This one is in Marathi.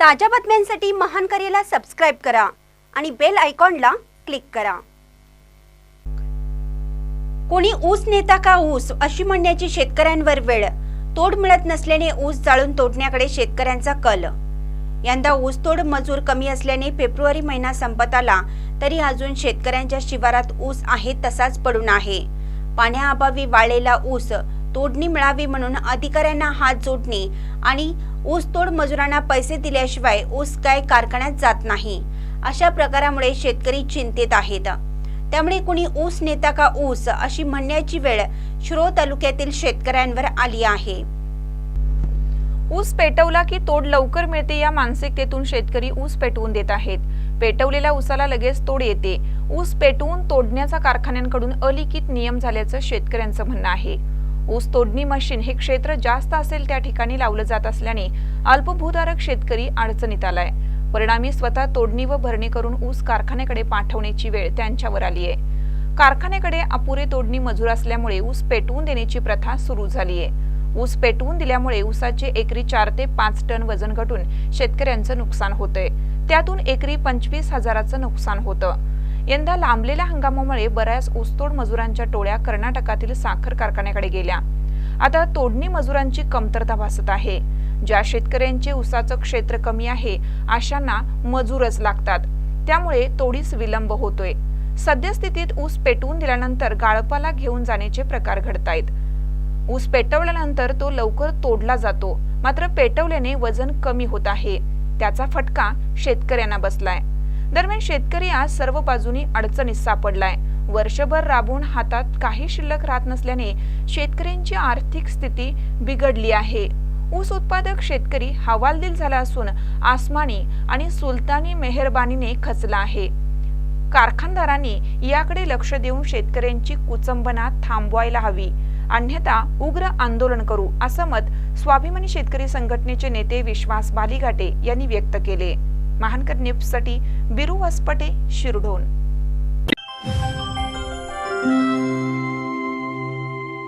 ताज्या बातम्यांसाठी महान करेला सबस्क्राईब करा आणि बेल आयकॉनला क्लिक करा. कोणी ऊस नेता का ऊस अशी म्हणण्याची शेतकऱ्यांवर वेळ. तोड मिळत नसल्याने ऊस जाळून तोडण्याकडे शेतकऱ्यांचा कल. यंदा ऊसतोड मजूर कमी असल्याने फेब्रुवारी महिना संपत आला तरी अजून शेतकऱ्यांच्या शिवारात ऊस आहे तसाच पडून आहे. पाण्याअभावी वाळलेला ऊस तोडणी मिळावी म्हणून अधिकाऱ्यांना हात जोडणे आणि ऊसतोड मजुरांना पैसे दिल्याशिवाय ऊस काय कारखान्यात जात नाही. अशा प्रकारामुळे शेतकरी चिंतेत आहेत. त्यामुळे कुणी ऊस नेता का ऊस अशी म्हणण्याची वेळ शिरो तालुक्यातील शेतकऱ्यांवर आली आहे. ऊस पेटवला की तोड लवकर मिळते या मानसिकतेतून शेतकरी ऊस पेटवून देत आहेत. पेटवलेल्या ऊसाला लगेच तोड येते. ऊस पेटवून तोडण्याचा कारखान्यांकडून अलिखित नियम झाल्याचं शेतकऱ्यांचं म्हणणं आहे. ऊस तोडणी मशीन हे क्षेत्र जास्त असेल त्या ठिकाणी लावलं जात असल्याने अल्पभूधारक शेतकरी अडचणीत आलाय. परिणामी स्वतः तोडणी व भरणी करून ऊस कारखान्याकडे पाठवण्याची वेळ त्यांच्यावर आली आहे. कारखान्याकडे अपुरे तोडणी मजूर असल्यामुळे ऊस पेटवून देण्याची प्रथा सुरू झाली आहे. ऊस पेटवून दिल्यामुळे ऊसाचे एकरी चार ते पाच टन वजन घटून शेतकऱ्यांचं नुकसान होतंय. त्यातून एकरी पंचवीस हजाराचं नुकसान होतं. यंदा लांबलेल्या हंगामामुळे बऱ्याच ऊसतोड मजुरांच्या टोळ्या कर्नाटकातील साखर कारखान्याकडे गेल्या. आता तोडणी मजुरांची कमतरता भासत आहे. ज्या शेतकऱ्यांचे ऊसाचं क्षेत्र कमी आहे अशांना मजूरच लागतात. त्यामुळे तोडीस विलंब होतोय. सद्यस्थितीत ऊस पेटवून दिल्यानंतर गाळपाला घेऊन जाण्याचे प्रकार घडतायत. ऊस पेटवल्यानंतर तो लवकर तोडला जातो मात्र पेटवल्याने वजन कमी होत आहे. त्याचा फटका शेतकऱ्यांना बसलाय. दरम्यान शेतकरी आज सर्व बाजूनी अडचणीत सापडलाय. वर्षभर राबून हातात काही शिल्लक राहत नसल्याने शेतकऱ्यांची आर्थिक स्थिती बिघडली आहे. ऊस उत्पादक शेतकरी हवालदिल झाला असून आसमानी आणि सुलतानी मेहरबानीने खचला आहे. कारखानदारांनी याकडे लक्ष देऊन शेतकऱ्यांची कुचंबना थांबवायला हवी. अन्यथा उग्र आंदोलन करू असं मत स्वाभिमानी शेतकरी संघटनेचे नेते विश्वास बालिघाटे यांनी व्यक्त केले. महानकर न्यूजसाठी बिरू वसपटे शिरढोण.